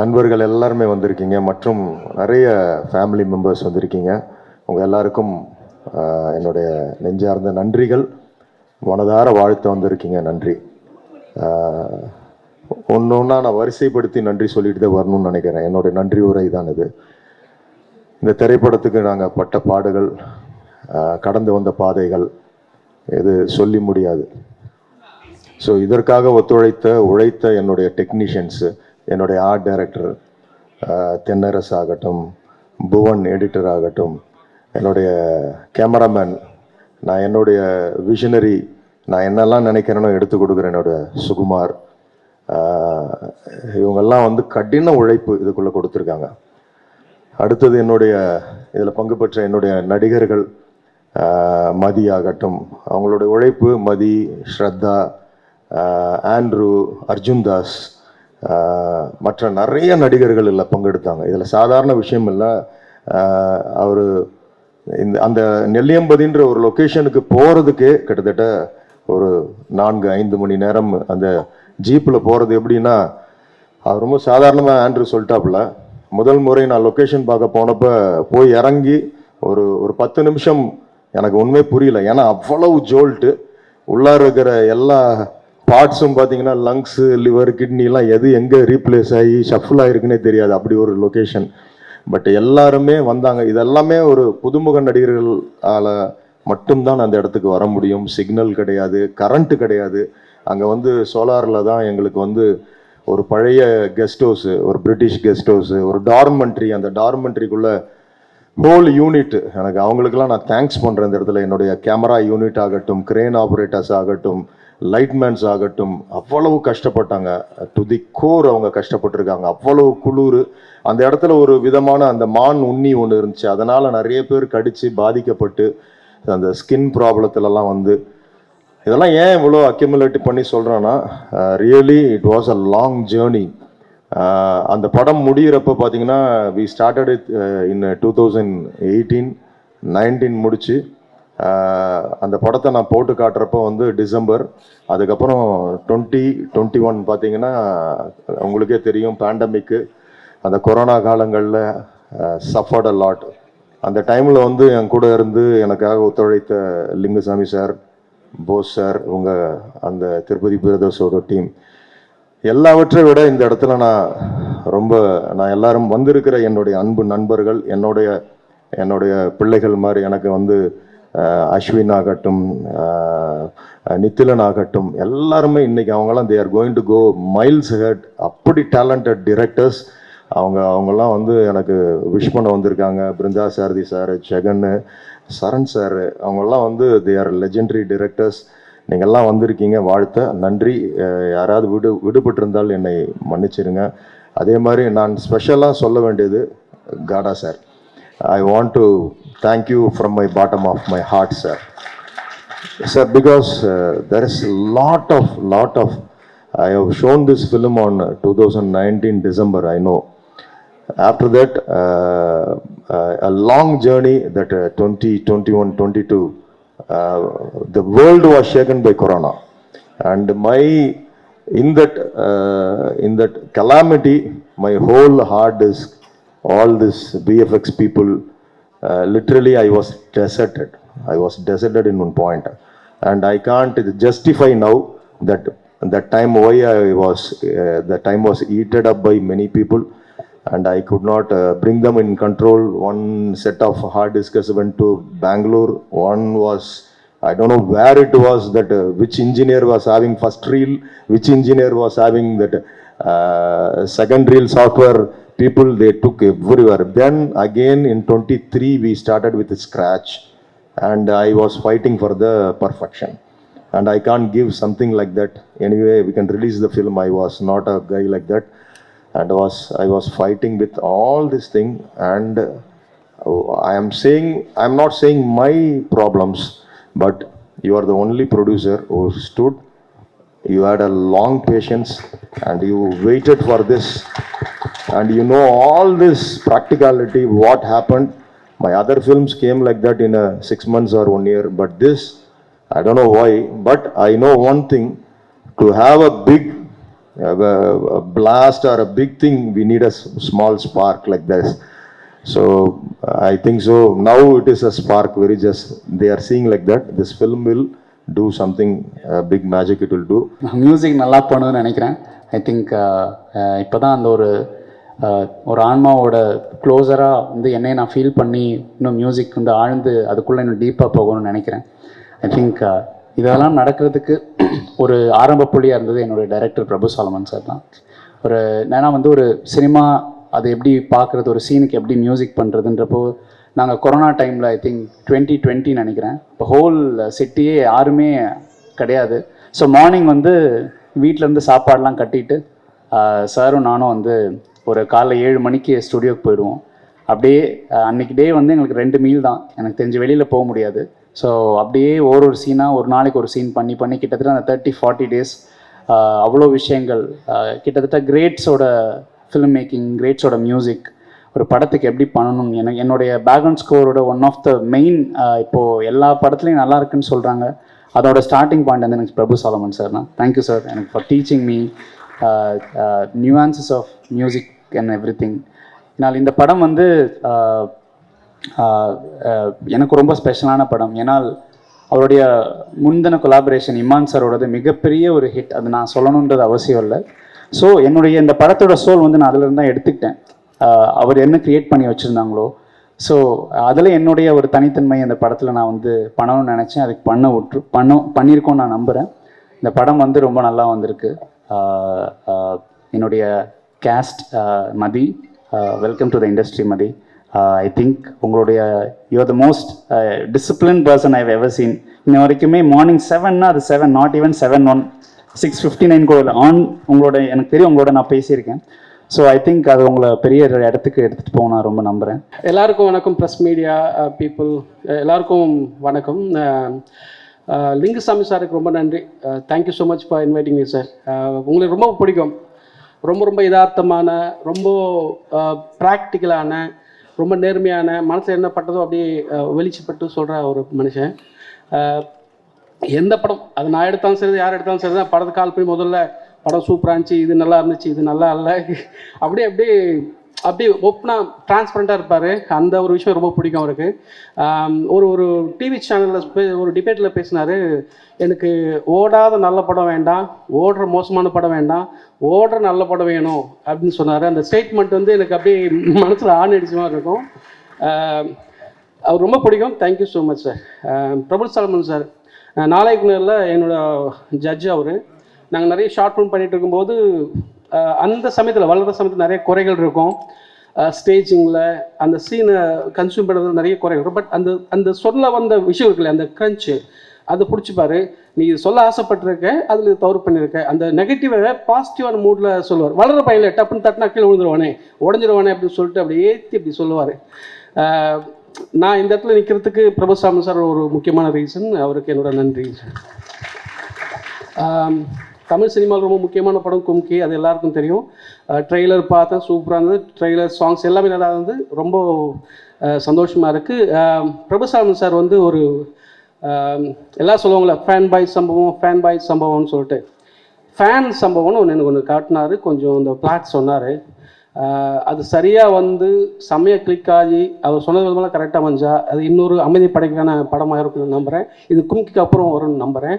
நண்பர்கள் எல்லாருமே வந்திருக்கீங்க. மற்றும் நிறைய ஃபேமிலி மெம்பர்ஸ் வந்திருக்கீங்க. உங்கள் எல்லாருக்கும் என்னுடைய நெஞ்சார்ந்த நன்றிகள். மனதார வாழ்த்து வந்திருக்கீங்க. நன்றி. ஒன்று ஒன்றா நான் வரிசைப்படுத்தி நன்றி சொல்லிட்டு தான் வரணும்னு நினைக்கிறேன். என்னுடைய நன்றி உரை தான் இது. இந்த திரைப்படத்துக்கு நாங்கள் பட்ட பாடுகள் கடந்து வந்த பாதைகள் இது சொல்லி முடியாது. ஸோ இதற்காக ஒத்துழைத்த உழைத்த என்னுடைய டெக்னீஷியன்ஸு என்னுடைய ஆர்ட் டைரக்டர் தென்னரசு ஆகட்டும் புவன் எடிட்டர் ஆகட்டும் என்னுடைய கேமராமேன் நான் என்னுடைய விஷனரி நான் என்னெல்லாம் நினைக்கிறேனோ எடுத்து கொடுக்குறேன் என்னோட சுகுமார். இவங்கெல்லாம் வந்து கடின உழைப்பு இதுக்குள்ளே கொடுத்துருக்காங்க. அடுத்தது என்னுடைய இதில் பங்கு பெற்ற என்னுடைய நடிகர்கள் மதி ஆகட்டும் அவங்களுடைய உழைப்பு மதி ஸ்ரத்தா ஆண்ட்ரூ அர்ஜுன் தாஸ் மற்ற நிறைய நடிகர்கள் இதில் பங்கெடுத்தாங்க. இதில் சாதாரண விஷயம் இல்லை. அவர் இந்த அந்த நெல்லியம்பதின்ற ஒரு லொக்கேஷனுக்கு போகிறதுக்கே கிட்டத்தட்ட ஒரு நான்கு ஐந்து மணி நேரம் அந்த ஜீப்பில் போகிறது எப்படின்னா அவர் ரொம்ப சாதாரணமாக ஆண்ட்ரூ சொல்லிட்டாப்புல. முதல் முறை நான் லொக்கேஷன் பார்க்க போனப்போ போய் இறங்கி ஒரு ஒரு பத்து நிமிஷம் எனக்கு உண்மை புரியல. ஏன்னா அவ்வளவு ஜோல்ட்டு. உள்ளார இருக்கிற எல்லா பார்ட்ஸும் பார்த்தீங்கன்னா லங்ஸு லிவர் கிட்னிலாம் எது எங்கே ரீப்ளேஸ் ஆகி ஷஃபிள் ஆகிருக்குன்னே தெரியாது. அப்படி ஒரு லொக்கேஷன் பட் எல்லாருமே வந்தாங்க. இதெல்லாமே ஒரு புதுமுக நடிகர்களால் மட்டும்தான் அந்த இடத்துக்கு வர முடியும். சிக்னல் கிடையாது. கரண்ட்டு கிடையாது. அங்கே வந்து சோலாரில் தான் எங்களுக்கு வந்து ஒரு பழைய கெஸ்ட் ஹவுஸு ஒரு பிரிட்டிஷ் கெஸ்ட் ஹவுஸு ஒரு டார்மெண்ட்ரி அந்த டார்மெண்ட்ரிக்குள்ளே ஹோல் யூனிட் எனக்கு அவங்களுக்கெல்லாம் நான் தேங்க்ஸ் பண்ணுறேன் இந்த இடத்துல. என்னுடைய கேமரா யூனிட் ஆகட்டும் கிரேன் ஆப்ரேட்டர்ஸ் ஆகட்டும் லைட்மேன்ஸ் ஆகட்டும் அவ்வளவு கஷ்டப்பட்டாங்க. டு தி கோர் அவங்க கஷ்டப்பட்டிருக்காங்க. அவ்வளவு குளிர். அந்த இடத்துல ஒரு விதமான அந்த மான் உண்ணி ஒன்று இருந்துச்சு. அதனால் நிறைய பேர் கடித்து பாதிக்கப்பட்டு அந்த ஸ்கின் ப்ராப்ளத்துலலாம் வந்து. இதெல்லாம் ஏன் இவ்வளோ அக்யூமுலேட் பண்ணி சொல்கிறேன்னா really it was a long journey அந்த படம் முடிகிறப்ப பார்த்தீங்கன்னா we started it in two thousand eighteen nineteen முடிச்சு. அந்த படத்தை நான் போட்டு காட்டுறப்ப வந்து டிசம்பர் அதுக்கப்புறம் டுவெண்ட்டி டுவெண்ட்டி ஒன் பார்த்தீங்கன்னா உங்களுக்கே தெரியும் பேண்டமிக்கு அந்த கொரோனா காலங்களில் சஃபர்ட் அ லாட் அந்த டைமில் வந்து என் கூட இருந்து எனக்காக ஒத்துழைத்த லிங்குசாமி சார் போஸ் சார் உங்கள் அந்த திருப்பதி பிரதர்ஸோட டீம் எல்லாவற்றை விட இந்த இடத்துல நான் ரொம்ப நான் எல்லாரும் வந்திருக்கிற என்னுடைய அன்பு நண்பர்கள் என்னுடைய என்னுடைய பிள்ளைகள் மாதிரி எனக்கு வந்து அஸ்வின் ஆகட்டும் நித்திலன் ஆகட்டும் எல்லாருமே இன்றைக்கி அவங்களாம் they are going to go miles head அப்படி டேலண்டட் டிரெக்டர்ஸ் அவங்க அவங்கெல்லாம் வந்து எனக்கு விஷ் பண்ண வந்திருக்காங்க. பிருந்தா சாரதி சார் ஜெகன்னு சரண் சார் அவங்கெல்லாம் வந்து தே ஆர் லெஜெண்டரி டிரெக்டர்ஸ் நீங்கள்லாம் வந்திருக்கீங்க வாழ்த்த நன்றி. யாராவது விடு விடுபட்டிருந்தால் என்னை மன்னிச்சிருங்க. அதே மாதிரி நான் ஸ்பெஷலாக சொல்ல வேண்டியது காடா sir I want to thank you from my bottom of my heart sir sir because there is lot of lot of I have shown this film on two thousand nineteen December I know after that uh, uh, a long journey that uh, 20 21 22 the world was shaken by corona. And my in that uh, in that calamity my whole heart is all this bfx people uh, literally i was deserted. I was deserted in one point. And i can't justify now that that time why i was uh, the time was eaten up by many people and I could not uh, bring them in control. One set of hard disks went to Bangalore. One was I don't know where it was that uh, which engineer was having first reel, which engineer was having that uh, second reel software. People they took everywhere. Then again in 23 we started with scratch, and I was fighting for the perfection. And I can't give something like that. Anyway, we can release the film. I was not a guy like that and was I was fighting with all this thing and uh, I am saying I'm not saying my problems but you are the only producer who stood. You had a long patience and you waited for this. And you know all this practicality what happened. My other films came like that in a six months or one year but this I don't know why but I know one thing. To have a big a, blast or a big thing, we need a small spark like this. So I think so. Now it is a spark. Very just they are seeing like that. This film will do something uh, big magic. It will do. Music நல்லா பண்ணுன்னு நினைக்கிறேன் I think இப்போ தான் அந்த ஒரு ஒரு ஆன்மாவோட க்ளோஸராக வந்து என்னை நான் ஃபீல் பண்ணி இன்னும் மியூசிக் வந்து ஆழ்ந்து அதுக்குள்ளே இன்னும் டீப்பாக போகணும்னு நினைக்கிறேன் ஐ திங்க் இதெல்லாம் நடக்கிறதுக்கு ஒரு ஆரம்ப புள்ளியாக இருந்தது என்னுடைய டைரக்டர் பிரபு சாலமன் சார் தான். ஒரு ஏன்னா வந்து ஒரு சினிமா அது எப்படி பார்க்குறது ஒரு சீனுக்கு எப்படி மியூசிக் பண்ணுறதுன்றப்போ நாங்கள் கொரோனா டைமில் ஐ திங்க் டுவெண்ட்டி டுவெண்ட்டி நினைக்கிறேன். இப்போ ஹோல் சிட்டியே யாருமே கிடையாது. ஸோ மார்னிங் வந்து வீட்டிலேருந்து சாப்பாடெலாம் கட்டிட்டு சாரும் நானும் வந்து ஒரு காலைல ஏழு மணிக்கு ஸ்டுடியோக்கு போயிடுவோம். அப்படியே அன்னைக்கு டே வந்து எங்களுக்கு ரெண்டு மீல் தான். எனக்கு தெரிஞ்சு வெளியில் போக முடியாது. ஸோ அப்படியே ஒரு ஒரு சீனாக ஒரு நாளைக்கு ஒரு சீன் பண்ணி பண்ணி கிட்டத்தட்ட அந்த தேர்ட்டி ஃபார்ட்டி டேஸ் அவ்வளோ விஷயங்கள் கிட்டத்தட்ட கிரேட்ஸோட ஃபிலிம் மேக்கிங் கிரேட்ஸோட மியூசிக் ஒரு படத்துக்கு எப்படி பண்ணணும் எனக்கு என்னுடைய பேக்ரவுண்ட் ஸ்கோரோட ஒன் ஆஃப் த மெயின் இப்போது எல்லா படத்துலையும் நல்லா இருக்குன்னு சொல்கிறாங்க அதோட ஸ்டார்டிங் பாயிண்ட் வந்து எனக்கு பிரபு சாலமன் சார் தான். தேங்க்யூ சார் எனக்கு for teaching me nuances of music and everything நான் இந்த படம் வந்து எனக்கு ரொம்ப ஸ்பெஷலான படம். ஏன்னால் அவருடைய முந்தின கொலாபரேஷன் இமான் சாரோடது மிகப்பெரிய ஒரு ஹிட் அது நான் சொல்லணுன்றது அவசியம் இல்லை. ஸோ என்னுடைய இந்த படத்தோட சோல் வந்து நான் அதிலிருந்து தான் எடுத்துக்கிட்டேன். அவர் என்ன கிரியேட் பண்ணி வச்சுருந்தாங்களோ. ஸோ அதில் என்னுடைய ஒரு தனித்தன்மை அந்த படத்தில் நான் வந்து பண்ணணும்னு நினச்சேன். அதுக்கு பண்ண விட்டு பண்ண பண்ணியிருக்கோன்னு நான் நம்புகிறேன் இந்த படம் வந்து ரொம்ப நல்லா வந்திருக்கு. என்னுடைய cast Mathi welcome to the industry Mathi. Uh, I think உங்களுடைய you're the most discipline person I've ever seen இன்ன வரைக்குமே மார்னிங் செவன்னா அது seven not even seven one six fifty nine கூட ஆன் உங்களோட எனக்கு தெரியும் உங்களோட நான் பேசியிருக்கேன். ஸோ ஐ திங்க் அது உங்களை பெரிய இடத்துக்கு எடுத்துகிட்டு போக நான் ரொம்ப நம்புகிறேன் எல்லாருக்கும் வணக்கம் ப்ரெஸ் மீடியா பீப்புள் எல்லாருக்கும் வணக்கம். லிங்குசாமி சாருக்கு ரொம்ப நன்றி. Thank you so much for inviting me sir உங்களுக்கு ரொம்ப பிடிக்கும். ரொம்ப ரொம்ப யதார்த்தமான ரொம்ப ப்ராக்டிக்கலான ரொம்ப நேர்மையான மனசில் என்ன பட்டதோ அப்படியே வெளிச்சப்பட்டு சொல்கிற ஒரு மனுஷன். எந்த படம் அது நான் எடுத்தாலும் சரி யார் எடுத்தாலும் சரி தான் படத்துக்கு கால் போய் முதல்ல படம் சூப்பராக இருந்துச்சு இது நல்லா இருந்துச்சு இது நல்லா இல்லை. அப்படியே அப்படியே அப்படியே ஓப்பனாக டிரான்ஸ்பரண்ட்டாக இருப்பார். அந்த ஒரு விஷயம் ரொம்ப பிடிக்கும் அவருக்கு. ஒரு ஒரு டிவி சேனலில் ஒரு டிபேட்டில் பேசினார். எனக்கு ஓடாத நல்ல படம் வேண்டாம் ஓடுற மோசமான படம் வேண்டாம் ஓடுற நல்ல படம் வேணும் அப்படின்னு சொன்னார். அந்த ஸ்டேட்மெண்ட் வந்து எனக்கு அப்படியே மனசில் ஆண் அடிச்ச மாதிரி இருக்கும். அவர் ரொம்ப பிடிக்கும். Thank you so much sir Prabhu Solomon sir நாளைக்குனரில் என்னோட ஜட்ஜ் அவர். நாங்கள் நிறைய ஷார்ட் ஃபிலிம் பண்ணிகிட்டு இருக்கும்போது அந்த சமயத்தில் வளர்கிற சமயத்தில் நிறைய குறைகள் இருக்கும். ஸ்டேஜிங்கில் அந்த சீனை கன்சியூம் பண்ணுறதுல நிறைய குறைகள் இருக்கும். பட் அந்த அந்த சொல்ல வந்த விஷயம் இருக்குல்ல அந்த க்ரன்ச்சு அதை பிடிச்சிப்பாரு நீ சொல்ல ஆசைப்பட்டிருக்க அதில் தவறு பண்ணியிருக்க அந்த நெகட்டிவை பாசிட்டிவான மூடில் சொல்லுவார். வளர பையனில் டப்புன்னு தட்டினா கீழே விழுந்துருவானே உடஞ்சிருவானே அப்படின்னு சொல்லிட்டு அப்படி ஏற்றி அப்படி சொல்லுவார். நான் இந்த இடத்துல நிற்கிறதுக்கு பிரபுசாமி சார் ஒரு முக்கியமான ரீசன் அவருக்கு என்னோட நன்றி. ஆம், தமிழ் சினிமாவில் ரொம்ப முக்கியமான படம் கும்கி அது எல்லாருக்கும் தெரியும். ட்ரெய்லர் பார்த்தேன் சூப்பராக இருந்தது. ட்ரெய்லர் சாங்ஸ் எல்லாமே நல்லா இருந்தது. ரொம்ப சந்தோஷமாக இருக்குது பிரபுசாமி சார் வந்து ஒரு எல்லாம் சொல்லுவாங்களே ஃபேன் பாய் சம்பவம் ஃபேன் பாய் சம்பவம்னு சொல்லிட்டு. ஃபேன் சம்பவம்னு ஒன்று எனக்கு ஒன்று காட்டினார். கொஞ்சம் இந்த பிளாட் சொன்னார். அது சரியாக வந்து செம்மையாக கிளிக் ஆகி அவர் சொன்னது விதமெல்லாம் கரெக்டாக வந்தா அது இன்னொரு அமைதி படைக்கான படமாக இருக்கும்னு நம்புகிறேன் இது கும்கிக்கு அப்புறம் வரும்னு நம்புகிறேன்